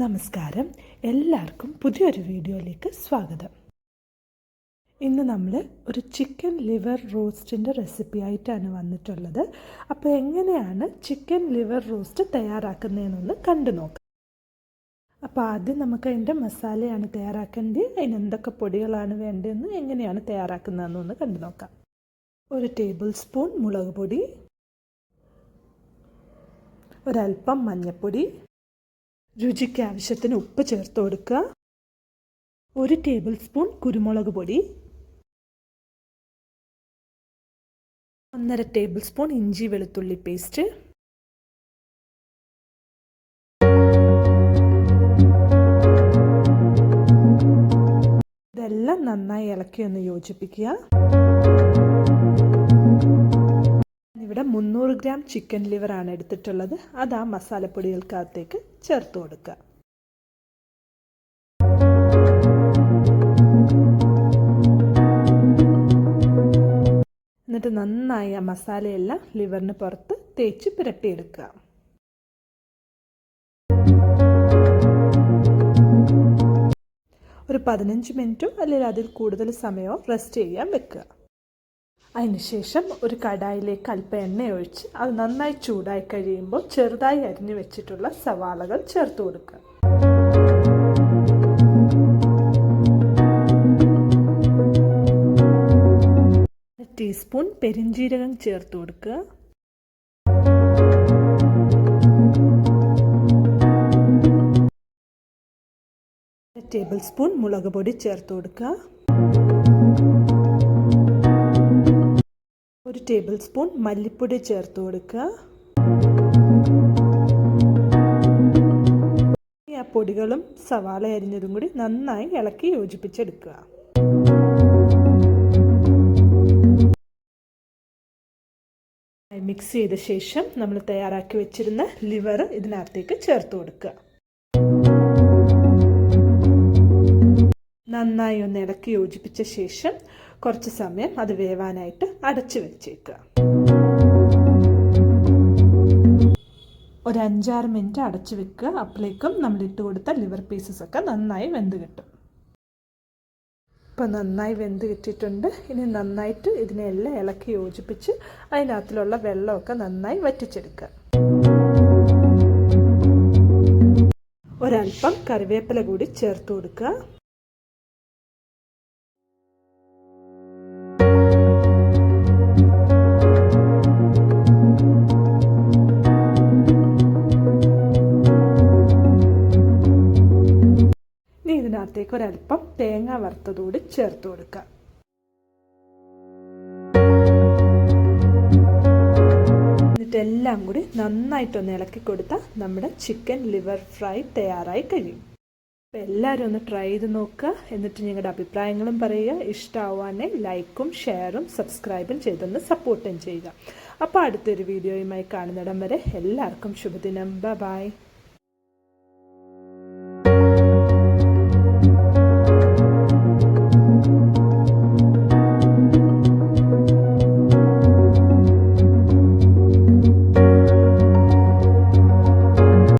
നമസ്കാരം. എല്ലാവർക്കും പുതിയൊരു വീഡിയോയിലേക്ക് സ്വാഗതം. ഇന്ന് നമ്മൾ ഒരു ചിക്കൻ ലിവർ റോസ്റ്റിന്റെ റെസിപ്പി ആയിട്ടാണ് വന്നിട്ടുള്ളത്. അപ്പോൾ എങ്ങനെയാണ് ചിക്കൻ ലിവർ റോസ്റ്റ് തയ്യാറാക്കുന്നതെന്നൊന്ന് കണ്ടു നോക്കാം. അപ്പോൾ ആദ്യം നമുക്ക് അതിന്റെ മസാലയാണ് തയ്യാറാക്കേണ്ടത്. അതിന് എന്തൊക്കെ പൊടികളാണ് വേണ്ടതെന്ന് എങ്ങനെയാണ് തയ്യാറാക്കുന്നതെന്നൊന്ന് കണ്ടു നോക്കാം. ഒരു ടേബിൾ സ്പൂൺ മുളക് പൊടി. ഒരൽപ്പം മഞ്ഞൾപ്പൊടി രുചിക്ക് ആവശ്യത്തിന് ഉപ്പ് ചേർത്ത് കൊടുക്കുക. ഒരു ടേബിൾ സ്പൂൺ കുരുമുളക് പൊടി. ഒന്നര ടേബിൾ സ്പൂൺ ഇഞ്ചി വെളുത്തുള്ളി പേസ്റ്റ്. ഇതെല്ലാം നന്നായി ഇളക്കി ഒന്ന് യോജിപ്പിക്കുക. ഇവിടെ മുന്നൂറ് ഗ്രാം ചിക്കൻ ലിവറാണ് എടുത്തിട്ടുള്ളത്. അത് ആ മസാലപ്പൊടികൾക്കകത്തേക്ക് ചേർത്ത് കൊടുക്കുക. എന്നിട്ട് നന്നായി ആ മസാലയെല്ലാം ലിവറിന് പുറത്ത് തേച്ച് പുരട്ടിയെടുക്കുക. ഒരു പതിനഞ്ച് മിനിറ്റോ അല്ലെങ്കിൽ അതിൽ കൂടുതൽ സമയമോ റെസ്റ്റ് ചെയ്യാൻ വെക്കുക. അതിനുശേഷം ഒരു കടായിലേക്ക് അല്പം എണ്ണ ഒഴിച്ച് അത് നന്നായി ചൂടായി കഴിയുമ്പോൾ ചെറുതായി അരിഞ്ഞു വെച്ചിട്ടുള്ള സവാളകൾ ചേർത്ത് കൊടുക്കുക. ടീസ്പൂൺ പെരിഞ്ജീരകം ചേർത്ത് കൊടുക്കുക. ടേബിൾ സ്പൂൺ മുളക് പൊടി ചേർത്ത് കൊടുക്കുക. ടേബിൾ സ്പൂൺ മല്ലിപ്പൊടി ചേർത്ത് കൊടുക്കുക. പൊടികളും സവാള അരിഞ്ഞതും കൂടി നന്നായി ഇളക്കി യോജിപ്പിച്ചെടുക്കുക. മിക്സ് ചെയ്ത ശേഷം നമ്മൾ തയ്യാറാക്കി വെച്ചിരുന്ന ലിവർ ഇതിനകത്തേക്ക് ചേർത്ത് കൊടുക്കുക. നന്നായി ഒന്ന് ഇളക്കി യോജിപ്പിച്ച ശേഷം കുറച്ച് സമയം അത് വേവാനായിട്ട് അടച്ചു വെച്ചേക്കുക. ഒരു അഞ്ചാറ് മിനിറ്റ് അടച്ചു വെക്കുക. അപ്പോഴേക്കും നമ്മൾ ഇട്ട് കൊടുത്ത ലിവർ പീസസ് ഒക്കെ നന്നായി വെന്ത് കിട്ടും. ഇപ്പം നന്നായി വെന്ത് കിട്ടിയിട്ടുണ്ട്. ഇനി നന്നായിട്ട് ഇതിനെല്ലാം ഇളക്കി യോജിപ്പിച്ച് അതിനകത്തിലുള്ള വെള്ളമൊക്കെ നന്നായി വറ്റിച്ചെടുക്കുക. ഒരൽപ്പം കറിവേപ്പില കൂടി ചേർത്ത് കൊടുക്കുക. ഇനി ഇതിനകത്തേക്ക് ഒരല്പം തേങ്ങ വറുത്തതോട് ചേർത്ത് കൊടുക്കുക ഇതെല്ലാം കൂടി നന്നായിട്ടൊന്ന് ഇളക്കി കൊടുത്താൽ നമ്മുടെ ചിക്കൻ ലിവർ ഫ്രൈ തയ്യാറായി കഴിയും. അപ്പോൾ എല്ലാവരും ഒന്ന് ട്രൈ ചെയ്ത് നോക്കുക. എന്നിട്ട് നിങ്ങളുടെ അഭിപ്രായങ്ങളും പറയുക. ഇഷ്ടമാവാനെ ലൈക്കും ഷെയറും സബ്സ്ക്രൈബും ചെയ്തൊന്ന് സപ്പോർട്ടും ചെയ്യുക. അപ്പോൾ അടുത്തൊരു വീഡിയോയുമായി കാണുന്നിടം വരെ എല്ലാവർക്കും ശുഭദിനം. ബ